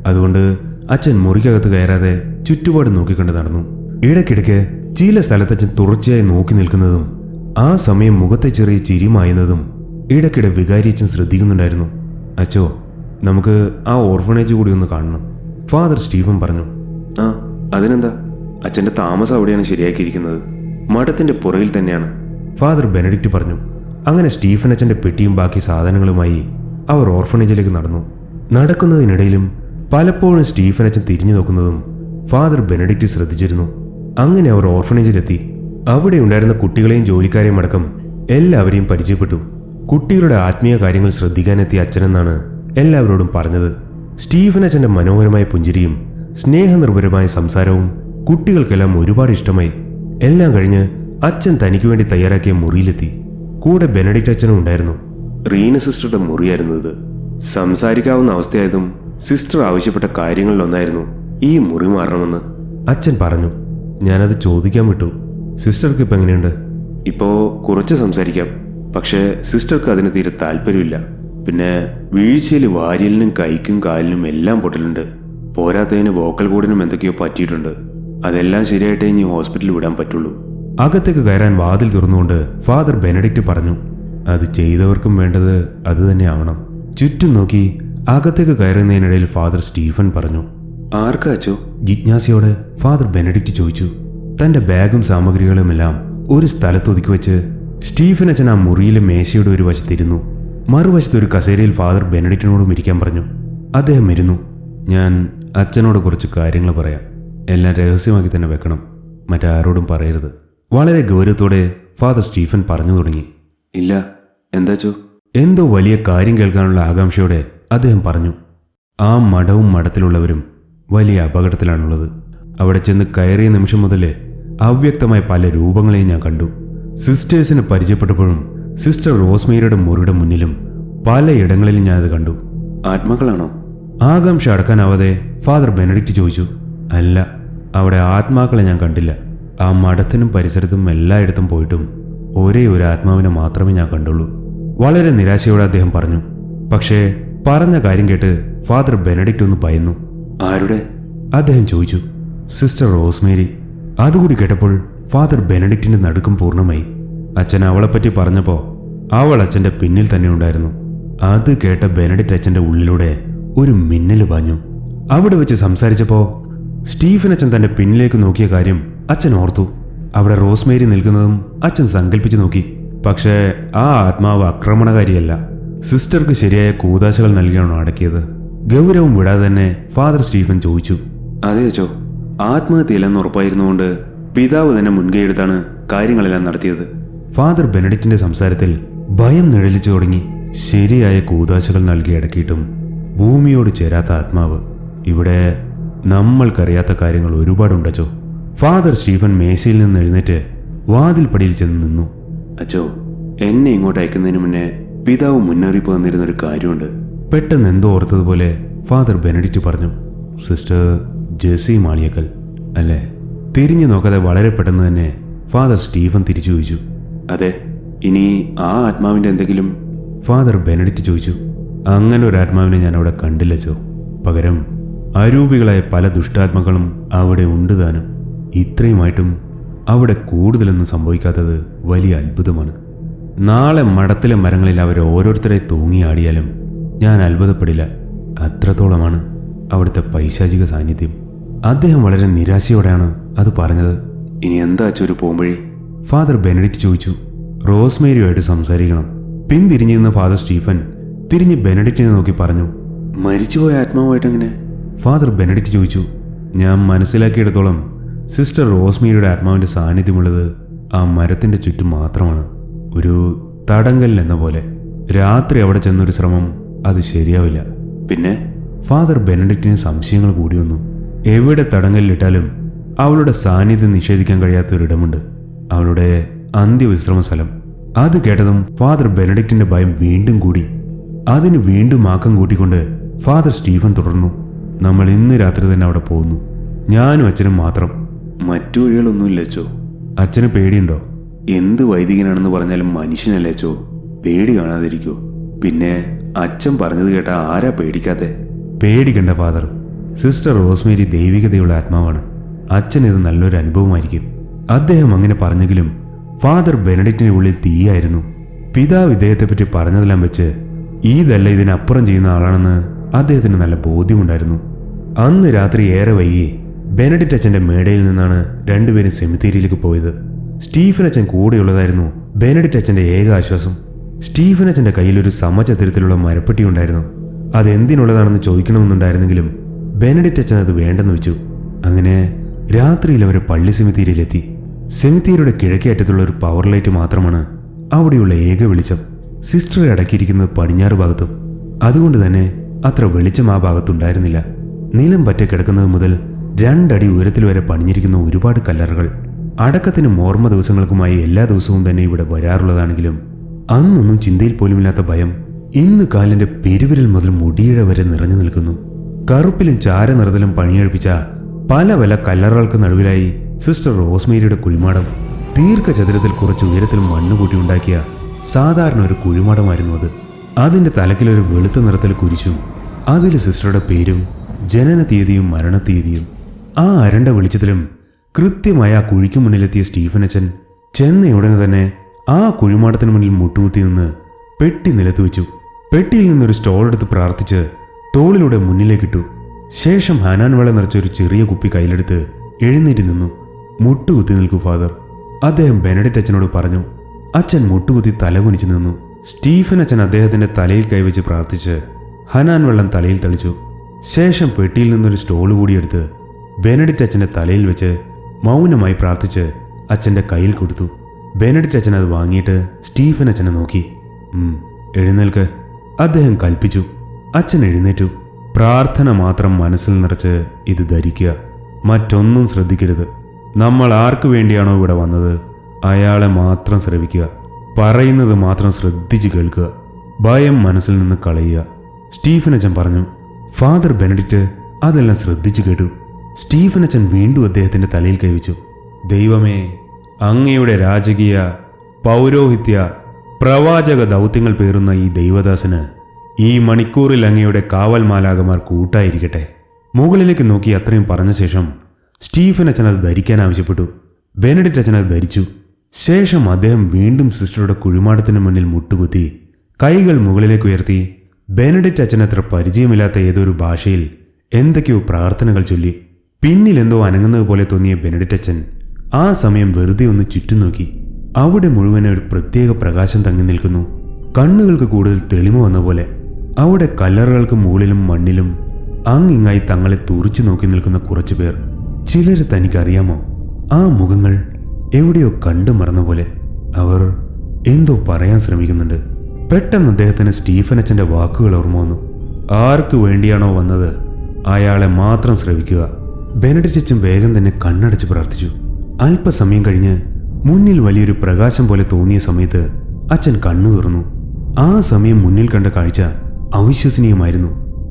അതുകൊണ്ട് അച്ഛൻ മുറിക്കകത്ത് കയറാതെ ചുറ്റുപാട് നോക്കിക്കൊണ്ട് നടന്നു. ഇടയ്ക്കിടയ്ക്ക് ചില സ്ഥലത്തച്ഛൻ തുടർച്ചയായി നോക്കി നിൽക്കുന്നതും ആ സമയം മുഖത്തെ ചെറിയ ചിരിമായുന്നതും ഇടയ്ക്കിടെ വികാരിയച്ഛൻ ശ്രദ്ധിക്കുന്നുണ്ടായിരുന്നു. അച്ചോ നമുക്ക് ആ ഓർഫണേജ് കൂടി ഒന്ന് കാണണം ഫാദർ സ്റ്റീഫൻ പറഞ്ഞു. ആ അതിനെന്താ? അച്ഛന്റെ താമസം അവിടെയാണ് ശരിയാക്കിയിരിക്കുന്നത്. മഠത്തിന്റെ പുറയിൽ തന്നെയാണ്. ഫാദർ ബെനഡിക്റ്റ് പറഞ്ഞു. അങ്ങനെ സ്റ്റീഫൻ അച്ഛന്റെ പെട്ടിയും ബാക്കി സാധനങ്ങളുമായി അവർ ഓർഫണേജിലേക്ക് നടന്നു. നടക്കുന്നതിനിടയിലും പലപ്പോഴും സ്റ്റീഫൻ അച്ഛൻ തിരിഞ്ഞു നോക്കുന്നതും ഫാദർ ബെനഡിക്റ്റ് ശ്രദ്ധിച്ചിരുന്നു. അങ്ങനെ അവർ ഓർഫണേജിലെത്തി. അവിടെ ഉണ്ടായിരുന്ന കുട്ടികളെയും ജോലിക്കാരെയും അടക്കം എല്ലാവരെയും പരിചയപ്പെട്ടു. കുട്ടികളുടെ ആത്മീയ കാര്യങ്ങൾ ശ്രദ്ധിക്കാനെത്തിയ അച്ഛനെന്നാണ് എല്ലാവരോടും പറഞ്ഞത്. സ്റ്റീഫൻ അച്ഛന്റെ മനോഹരമായ പുഞ്ചിരിയും സ്നേഹനിർഭരമായ സംസാരവും കുട്ടികൾക്കെല്ലാം ഒരുപാട് ഇഷ്ടമായി. എല്ലാം കഴിഞ്ഞ് അച്ഛൻ തനിക്ക് വേണ്ടി തയ്യാറാക്കിയ മുറിയിലെത്തി. കൂടെ ബെനഡിക്റ്റ് അച്ഛനും ഉണ്ടായിരുന്നു. റീന സിസ്റ്ററുടെ മുറിയായിരുന്നു ഇത്. സംസാരിക്കാവുന്ന അവസ്ഥയായതും സിസ്റ്റർ ആവശ്യപ്പെട്ട കാര്യങ്ങളിലൊന്നായിരുന്നു ഈ മുറി മാറണമെന്ന്. അച്ഛൻ പറഞ്ഞു. ഞാനത് ചോദിക്കാൻ വിട്ടു. സിസ്റ്റർക്ക് ഇപ്പം എങ്ങനെയുണ്ട്? ഇപ്പോ കുറച്ച് സംസാരിക്കാം. പക്ഷേ സിസ്റ്റർക്ക് അതിന് തീരെ താല്പര്യമില്ല. പിന്നെ വീഴ്ചയിൽ വാരിയലിനും കൈക്കും കാലിനും എല്ലാം പൊട്ടലുണ്ട്. പോരാത്തതിന് വോക്കൽ കൂടിനും എന്തൊക്കെയോ പറ്റിയിട്ടുണ്ട്. അതെല്ലാം ശരിയായിട്ടേ ഇനി ഹോസ്പിറ്റലിൽ വിടാൻ പറ്റുള്ളൂ. അകത്തേക്ക് കയറാൻ വാതിൽ തുറന്നുകൊണ്ട് ഫാദർ ബെനഡിക്റ്റ് പറഞ്ഞു അത് ചെയ്തവർക്കും വേണ്ടത് അത് തന്നെയാവണം. ചുറ്റും നോക്കി അകത്തേക്ക് കയറുന്നതിനിടയിൽ ഫാദർ സ്റ്റീഫൻ പറഞ്ഞു ആർക്കാച്ചോ ജിജ്ഞാസയോടെ ഫാദർ ബെനഡിക്റ്റ് ചോദിച്ചു തന്റെ ബാഗും സാമഗ്രികളുമെല്ലാം ഒരു സ്ഥലത്ത് ഒതുക്കി വെച്ച് സ്റ്റീഫൻ അച്ഛൻ ആ മുറിയിലെ മേശയുടെ ഒരു വശത്തിരുന്നു. മറുവശത്ത് ഒരു കസേരയിൽ ഫാദർ ബെനഡിക്റ്റിനോടും ഇരിക്കാൻ പറഞ്ഞു. അദ്ദേഹം ഇരുന്നു. ഞാൻ അച്ഛനോട് കുറച്ച് കാര്യങ്ങൾ പറയാം. എല്ലാം രഹസ്യമാക്കി തന്നെ വെക്കണം. മറ്റാരോടും പറയരുത്. വളരെ ഗൗരവത്തോടെ ഫാദർ സ്റ്റീഫൻ പറഞ്ഞു തുടങ്ങി. ഇല്ല. എന്താച്ചോ എന്തോ വലിയ കാര്യം കേൾക്കാനുള്ള ആകാംക്ഷയോടെ അദ്ദേഹം പറഞ്ഞു. ആ മഠവും മഠത്തിലുള്ളവരും വലിയ അപകടത്തിലാണുള്ളത്. അവിടെ ചെന്ന് കയറിയ നിമിഷം മുതൽ അവ്യക്തമായ പല രൂപങ്ങളെയും ഞാൻ കണ്ടു. സിസ്റ്റേഴ്സിന് പരിചയപ്പെട്ടപ്പോഴും സിസ്റ്റർ റോസ്മേരിയുടെ മുറിയുടെ മുന്നിലും പലയിടങ്ങളിലും ഞാനത് കണ്ടു. ആത്മാക്കളാണോ? ആകാംക്ഷ അടക്കാനാവാതെ ഫാദർ ബെനഡിക്ട് ചോദിച്ചു. അല്ല അവിടെ ആത്മാക്കളെ ഞാൻ കണ്ടില്ല. ആ മഠത്തിനും പരിസരത്തും എല്ലായിടത്തും പോയിട്ടും ഒരേ ഒരു ആത്മാവിനെ മാത്രമേ ഞാൻ കണ്ടുള്ളൂ. വളരെ നിരാശയോടെ അദ്ദേഹം പറഞ്ഞു. പക്ഷേ പറഞ്ഞ കാര്യം കേട്ട് ഫാദർ ബെനഡിക്റ്റ് ഒന്ന് ഭയന്നു. ആരുടെ? അദ്ദേഹം ചോദിച്ചു. സിസ്റ്റർ റോസ്മേരി അതുകൂടി കേട്ടപ്പോൾ ഫാദർ ബെനഡിക്റ്റിന്റെ നടുക്കം പൂർണമായി. അച്ഛൻ അവളെപ്പറ്റി പറഞ്ഞപ്പോൾ അവൾ അച്ഛന്റെ പിന്നിൽ തന്നെ ഉണ്ടായിരുന്നു. അത് കേട്ട ബെനഡിക്റ്റ് അച്ഛന്റെ ഉള്ളിലൂടെ ഒരു മിന്നൽ പാഞ്ഞു. അവിടെ വെച്ച് സംസാരിച്ചപ്പോൾ സ്റ്റീഫൻ അച്ഛൻ തന്റെ പിന്നിലേക്ക് നോക്കിയ കാര്യം അച്ഛൻ ഓർത്തു. അവിടെ റോസ്മേരി നിൽക്കുന്നതും അച്ഛൻ സങ്കല്പിച്ചു നോക്കി. പക്ഷേ ആ ആത്മാവ് ആക്രമണകാരിയല്ല. സിസ്റ്റർക്ക് ശരിയായ കൂതാശകൾ നൽകിയാണോ അടക്കിയത്. ഗൗരവം വിടാതെ തന്നെ ഫാദർ സ്റ്റീഫൻ ചോദിച്ചു. അതെ അച്ചോ. ആത്മഹത്യയില്ലെന്ന് ഉറപ്പായിരുന്നുകൊണ്ട് പിതാവ് തന്നെ മുൻകൈയെടുത്താണ് കാര്യങ്ങളെല്ലാം നടത്തിയത്. ഫാദർ ബെനഡിക്റ്റിന്റെ സംസാരത്തിൽ ഭയം നിഴലിച്ചു തുടങ്ങി. ശരിയായ കൂതാശകൾ നൽകി അടക്കിയിട്ടും ഭൂമിയോട് ചേരാത്ത ആത്മാവ് ഇവിടെ നമ്മൾക്കറിയാത്ത കാര്യങ്ങൾ ഒരുപാടുണ്ടച്ചോ. ഫാദർ സ്റ്റീഫൻ മേശയിൽ നിന്ന് എഴുന്നേറ്റ് വാതിൽപ്പടിയിൽ ചെന്ന് നിന്നു. അച്ചോ എന്നെ ഇങ്ങോട്ട് അയക്കുന്നതിന് മുന്നേ പിതാവ് മുന്നറിയിപ്പ് തന്നിരുന്ന ഒരു കാര്യമുണ്ട്. പെട്ടെന്ന് എന്തോ ഓർത്തതുപോലെ ഫാദർ ബെനഡിറ്റ് പറഞ്ഞു സിസ്റ്റർ ജെസി മാളിയക്കൽ അല്ലേ? തിരിഞ്ഞു നോക്കാതെ വളരെ പെട്ടെന്ന് തന്നെ ഫാദർ സ്റ്റീഫൻ തിരിച്ചു ചോദിച്ചു. അതെ ഇനി ആ ആത്മാവിന്റെ എന്തെങ്കിലും? ഫാദർ ബെനഡിറ്റ് ചോദിച്ചു. അങ്ങനെ ഒരു ആത്മാവിനെ ഞാൻ അവിടെ കണ്ടില്ലച്ചോ പകരം അരൂപികളായ പല ദുഷ്ടാത്മകളും അവിടെ ഉണ്ട് താനും. ഇത്രയുമായിട്ടും അവിടെ കൂടുതലൊന്നും സംഭവിക്കാത്തത് വലിയ അത്ഭുതമാണ്. നാളെ മഠത്തിലെ മരങ്ങളിൽ അവർ ഓരോരുത്തരെ തൂങ്ങിയാടിയാലും ഞാൻ അത്ഭുതപ്പെടില്ല. അത്രത്തോളമാണ് അവിടുത്തെ പൈശാചിക സാന്നിധ്യം. അദ്ദേഹം വളരെ നിരാശയോടെയാണ് അത് പറഞ്ഞത്. ഇനി എന്താ ഒരു പോംവഴി? ഫാദർ ബെനഡിക്ട് ചോദിച്ചു. റോസ്മേരിയുമായിട്ട് സംസാരിക്കണം. പിന്തിരിഞ്ഞു നിന്ന ഫാദർ സ്റ്റീഫൻ തിരിഞ്ഞ് ബെനഡിക്റ്റിനെ നോക്കി പറഞ്ഞു. മരിച്ചുപോയ ആത്മാവായിട്ട് എങ്ങനെ ഫാദർ ബെനഡിക്ട് ചോദിച്ചു. ഞാൻ മനസ്സിലാക്കിയിടത്തോളം സിസ്റ്റർ റോസ്മേരിയുടെ ആത്മാവിന്റെ സാന്നിധ്യമുള്ളത് ആ മരത്തിന്റെ ചുറ്റും മാത്രമാണ്. ഒരു തടങ്കൽ എന്ന പോലെ. രാത്രി അവിടെ ചെന്നൊരു ശ്രമം അത് ശരിയാവില്ല. പിന്നെ ഫാദർ ബെനഡിക്റ്റിന് സംശയങ്ങൾ കൂടി വന്നു. എവിടെ തടങ്കലിലിട്ടാലും അവളുടെ സാന്നിധ്യം നിഷേധിക്കാൻ കഴിയാത്ത ഒരിടമുണ്ട് അവളുടെ അന്ത്യവിശ്രമ സ്ഥലം അത് കേട്ടതും ഫാദർ ബെനഡിക്റ്റിന്റെ ഭയം വീണ്ടും കൂടി. അതിന് വീണ്ടും ആക്കം കൂട്ടിക്കൊണ്ട് ഫാദർ സ്റ്റീഫൻ തുടർന്നു. നമ്മൾ ഇന്ന് രാത്രി തന്നെ അവിടെ പോകുന്നു. ഞാനും അച്ഛനും മാത്രം. മറ്റു വഴികളൊന്നുമില്ല അച്ചോ. അച്ഛന് പേടിയുണ്ടോ? എന്ത് വൈദികനാണെന്ന് പറഞ്ഞാലും മനുഷ്യനല്ലേച്ചോ പേടി കാണാതിരിക്കോ. പിന്നെ അച്ഛൻ പറഞ്ഞത് കേട്ടാ ആരാ പേടിക്കാതെ പേടിക്കണ്ട ഫാദർ. സിസ്റ്റർ റോസ്മേരി ദൈവികതയുള്ള ആത്മാവാണ്. അച്ഛൻ ഇത് നല്ലൊരു അനുഭവമായിരിക്കും. അദ്ദേഹം അങ്ങനെ പറഞ്ഞെങ്കിലും ഫാദർ ബെനഡിക്റ്റിന്റെ ഉള്ളിൽ തീയായിരുന്നു. പിതാവ് ഇദ്ദേഹത്തെപ്പറ്റി പറഞ്ഞതെല്ലാം വെച്ച് ഈതല്ല ഇതിനപ്പുറം ചെയ്യുന്ന ആളാണെന്ന് അദ്ദേഹത്തിന് നല്ല ബോധ്യമുണ്ടായിരുന്നു. അന്ന് രാത്രി ഏറെ വൈകി ബെനഡിറ്റ് അച്ഛന്റെ മേടയിൽ നിന്നാണ് രണ്ടുപേരും സെമിത്തേരിയിലേക്ക് പോയത്. സ്റ്റീഫൻ അച്ഛൻ കൂടെയുള്ളതായിരുന്നു ബെനഡിറ്റ് അച്ഛന്റെ ഏക ആശ്വാസം. സ്റ്റീഫൻ അച്ഛന്റെ കയ്യിൽ ഒരു സമചതുരത്തിലുള്ള മരപ്പെട്ടി ഉണ്ടായിരുന്നു. അതെന്തിനുള്ളതാണെന്ന് ചോദിക്കണമെന്നുണ്ടായിരുന്നെങ്കിലും ബെനഡിക്റ്റ് അച്ഛൻ അത് വേണ്ടെന്ന് വെച്ചു. അങ്ങനെ രാത്രിയിൽ അവർ പള്ളി സെമിത്തീരിയിലെത്തി. സെമിത്തീരിയുടെ കിഴക്കേ അറ്റത്തുള്ള ഒരു പവർ ലൈറ്റ് മാത്രമാണ് അവിടെയുള്ള ഏക വെളിച്ചം. സിസ്റ്ററെ അടക്കിയിരിക്കുന്നത് പടിഞ്ഞാറ് ഭാഗത്തും. അതുകൊണ്ട് തന്നെ അത്ര വെളിച്ചം ആ ഭാഗത്തുണ്ടായിരുന്നില്ല. നിലം പറ്റ കിടക്കുന്നത് മുതൽ രണ്ടടി ഉയരത്തിൽ വരെ പണിഞ്ഞിരിക്കുന്ന ഒരുപാട് കല്ലറകൾ. അടക്കത്തിന് ഓർമ്മ ദിവസങ്ങൾക്കുമായി എല്ലാ ദിവസവും തന്നെ ഇവിടെ വരാറുള്ളതാണെങ്കിലും അന്നൊന്നും ചിന്തയിൽ പോലുമില്ലാത്ത ഭയം ഇന്ന് കാലിന്റെ പെരുവിരൽ മുതൽ മുടിയിഴ വരെ നിറഞ്ഞു നിൽക്കുന്നു. കറുപ്പിലും ചാരനിറത്തിലും പണിയെടുപ്പിച്ച പല പല കല്ലറകൾക്ക് നടുവിലായി സിസ്റ്റർ റോസ്മേരിയുടെ കുഴിമാടം ദീർഘചതുരത്തിൽ കുറച്ച് ഉയരത്തിൽ മണ്ണുകൂട്ടി ഉണ്ടാക്കിയ സാധാരണ ഒരു കുഴിമാടമായിരുന്നു അത്. അതിന്റെ തലക്കിലൊരു വെളുത്ത നിറത്തിൽ കുരിശും അതിൽ സിസ്റ്ററുടെ പേരും ജനന തീയതിയും മരണത്തീയതിയും ആ അരണ്ട വെളിച്ചത്തിലും കൃത്യമായ ആ കുഴിക്ക് മുന്നിലെത്തിയ ചെന്ന ഉടനെ തന്നെ ആ കുഴിമാടത്തിന് മുന്നിൽ മുട്ടുകുത്തി നിന്ന് പെട്ടി നിലത്ത് വെച്ചു. പെട്ടിയിൽ നിന്നൊരു സ്റ്റോൾ എടുത്ത് പ്രാർത്ഥിച്ച് തോളിലൂടെ മുന്നിലേക്കിട്ടു. ശേഷം ഹാനാൻ വെള്ളം നിറച്ച ഒരു ചെറിയ കുപ്പി കയ്യിലെടുത്ത് എഴുന്നേറ്റ് നിന്നു. മുട്ടുകുത്തി നിൽക്കൂ ഫാദർ. അദ്ദേഹം ബെനഡിറ്റ് അച്ഛനോട് പറഞ്ഞു അച്ഛൻ മുട്ടുകുത്തി തലകുനിച്ചു നിന്നു. സ്റ്റീഫൻ അച്ഛൻ അദ്ദേഹത്തിന്റെ തലയിൽ കൈവച്ച് പ്രാർത്ഥിച്ച് ഹനാൻ വെള്ളം തലയിൽ തളിച്ചു. ശേഷം പെട്ടിയിൽ നിന്നൊരു സ്റ്റോൾ കൂടിയെടുത്ത് ബെനഡിറ്റ് അച്ഛന്റെ തലയിൽ വെച്ച് മൗനമായി പ്രാർത്ഥിച്ച് അച്ഛന്റെ കയ്യിൽ കൊടുത്തു. ബെനഡിറ്റ് അച്ഛൻ അത് വാങ്ങിയിട്ട് സ്റ്റീഫൻ അച്ഛനെ നോക്കി. എഴുന്നേൽക്ക്. അദ്ദേഹം കൽപ്പിച്ചു. അച്ഛൻ എഴുന്നേറ്റു. പ്രാർത്ഥന മാത്രം മനസ്സിൽ നിറച്ച് ഇത് ധരിക്കുക. മറ്റൊന്നും ശ്രദ്ധിക്കരുത്. നമ്മൾ ആർക്കു വേണ്ടിയാണോ ഇവിടെ വന്നത്? അയാളെ മാത്രം ശ്രവിക്കുക. പറയുന്നത് മാത്രം ശ്രദ്ധിച്ച് കേൾക്കുക. ഭയം മനസ്സിൽ നിന്ന് കളയുക. സ്റ്റീഫൻ അച്ഛൻ പറഞ്ഞു ഫാദർ ബെനഡിറ്റ് അതെല്ലാം ശ്രദ്ധിച്ചു കേട്ടു. സ്റ്റീഫൻ അച്ഛൻ വീണ്ടും അദ്ദേഹത്തിന്റെ തലയിൽ കൈവച്ചു. ദൈവമേ അങ്ങയുടെ രാജകീയ പൗരോഹിത്യ പ്രവാചക ദൗത്യങ്ങൾ പേറുന്ന ഈ ദൈവദാസന് ഈ മണിക്കൂറിൽ അങ്ങയുടെ കാവൽ മാലാകമാർ കൂട്ടായിരിക്കട്ടെ. മുകളിലേക്ക് നോക്കി അത്രയും പറഞ്ഞ ശേഷം സ്റ്റീഫൻ അച്ഛൻ അത് ധരിക്കാൻ ആവശ്യപ്പെട്ടു. ബെനഡിറ്റ് അച്ഛൻ അത് ധരിച്ചു. ശേഷം അദ്ദേഹം വീണ്ടും സിസ്റ്ററുടെ കുഴിമാടത്തിന് മുന്നിൽ മുട്ടുകുത്തി കൈകൾ മുകളിലേക്ക് ഉയർത്തി ബെനഡിറ്റ് അച്ഛനത്ര പരിചയമില്ലാത്ത ഏതൊരു ഭാഷയിൽ എന്തൊക്കെയോ പ്രാർത്ഥനകൾ ചൊല്ലി. പിന്നിൽ എന്തോ അനങ്ങുന്നത് പോലെ തോന്നിയ ബെനഡിറ്റ് അച്ഛൻ ആ സമയം വെറുതെ ഒന്ന് ചുറ്റും നോക്കി. അവിടെ മുഴുവൻ ഒരു പ്രത്യേക പ്രകാശം തങ്ങി നിൽക്കുന്നു. കണ്ണുകൾക്ക് കൂടുതൽ തെളിമ വന്ന പോലെ അവിടെ കല്ലറുകൾക്ക് മുകളിലും മണ്ണിലും അങ്ങിങ്ങായി തങ്ങളെ തുറിച്ചു നോക്കി നിൽക്കുന്ന കുറച്ചു പേർ. ചിലരെ തനിക്കറിയാമോ ആ മുഖങ്ങൾ എവിടെയോ കണ്ടു മറന്ന പോലെ. അവർ എന്തോ പറയാൻ ശ്രമിക്കുന്നുണ്ട്. പെട്ടെന്ന് അദ്ദേഹത്തിന് സ്റ്റീഫൻ അച്ഛന്റെ വാക്കുകൾ ഓർമ്മ വന്നു. ആർക്ക് വേണ്ടിയാണോ വന്നത്? അയാളെ മാത്രം ശ്രവിക്കുക. ബെനഡിറ്റ് വേഗം തന്നെ കണ്ണടച്ച് പ്രാർത്ഥിച്ചു. അല്പസമയം കഴിഞ്ഞ് മുന്നിൽ വലിയൊരു പ്രകാശം പോലെ തോന്നിയ സമയത്ത് അച്ഛൻ കണ്ണു തുറന്നു. ആ സമയം മുന്നിൽ കണ്ട കാഴ്ച അവിശ്വസനീയമായിരുന്നു.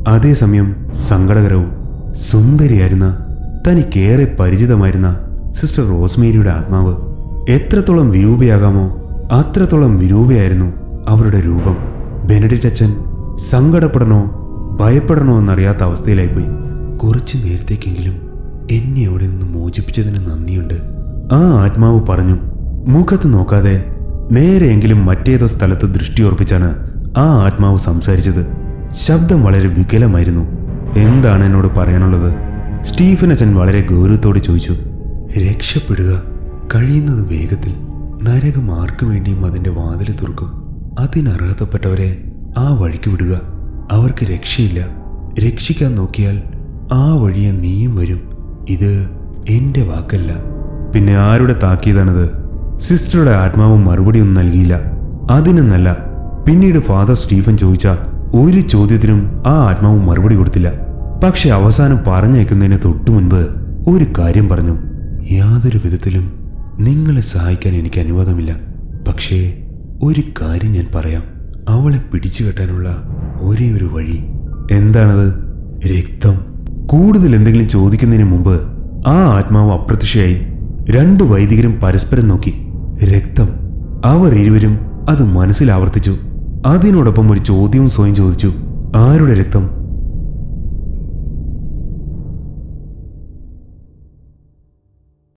അതേസമയം സങ്കടകരവും സുന്ദരിയായിരുന്ന തനിക്കേറെ പരിചിതമായിരുന്ന സിസ്റ്റർ റോസ്മേരിയുടെ ആത്മാവ് എത്രത്തോളം വിരൂപയാകാമോ അത്രത്തോളം വിരൂപയായിരുന്നു അവരുടെ രൂപം. ബെനഡിറ്റ് അച്ഛൻ സങ്കടപ്പെടണോ ഭയപ്പെടണോ എന്നറിയാത്ത അവസ്ഥയിലായിപ്പോയി. കുറച്ച് നേരത്തേക്കെങ്കിലും എന്നെ അവിടെ നിന്ന് മോചിപ്പിച്ചതിന് നന്ദിയുണ്ട്. ആ ആത്മാവ് പറഞ്ഞു മുഖത്ത് നോക്കാതെ നേരെയെങ്കിലും മറ്റേതോ സ്ഥലത്ത് ദൃഷ്ടി ഉറപ്പിച്ചാണ് ആ ആത്മാവ് സംസാരിച്ചത് ശബ്ദം വളരെ വികലമായിരുന്നു. എന്താണ് എന്നോട് പറയാനുള്ളത്? സ്റ്റീഫൻ അച്ഛൻ വളരെ ഗൗരവത്തോടെ ചോദിച്ചു. രക്ഷപ്പെടുക. കഴിയുന്നത് വേഗത്തിൽ. നരകം ആർക്കു വേണ്ടിയും അതിന്റെ വാതിൽ തുറക്കും. അതിനർഹതപ്പെട്ടവരെ ആ വഴിക്ക് വിടുക. അവർക്ക് രക്ഷയില്ല. രക്ഷിക്കാൻ നോക്കിയാൽ ആ വഴിയെ നീയും വരും. ഇത് എന്റെ വാക്കല്ല. പിന്നെ ആരുടെ താക്കീതാണിത്? സിസ്റ്ററുടെ ആത്മാവ് മറുപടിയൊന്നും നൽകിയില്ല. അതിനെന്നല്ല പിന്നീട് ഫാദർ സ്റ്റീഫൻ ചോദിച്ച ഒരു ചോദ്യത്തിനും ആ ആത്മാവ് മറുപടി കൊടുത്തില്ല. പക്ഷെ അവസാനം പറഞ്ഞയക്കുന്നതിന് തൊട്ടു മുൻപ് ഒരു കാര്യം പറഞ്ഞു. യാതൊരു വിധത്തിലും നിങ്ങളെ സഹായിക്കാൻ എനിക്ക് അനുവാദമില്ല. പക്ഷേ ഒരു കാര്യം ഞാൻ പറയാം. അവളെ പിടിച്ചു കെട്ടാനുള്ള ഒരേ ഒരു വഴി എന്താണത്? രക്തം. കൂടുതൽ എന്തെങ്കിലും ചോദിക്കുന്നതിന് മുമ്പ് ആ ആത്മാവ് അപ്രത്യക്ഷയായി രണ്ട് വൈദികരും പരസ്പരം നോക്കി. രക്തം. അവർ ഇരുവരും അത് മനസ്സിൽ ആവർത്തിച്ചു. അതിനോടൊപ്പം ഒരു ചോദ്യവും സ്വയം ചോദിച്ചു. ആരുടെ രക്തം?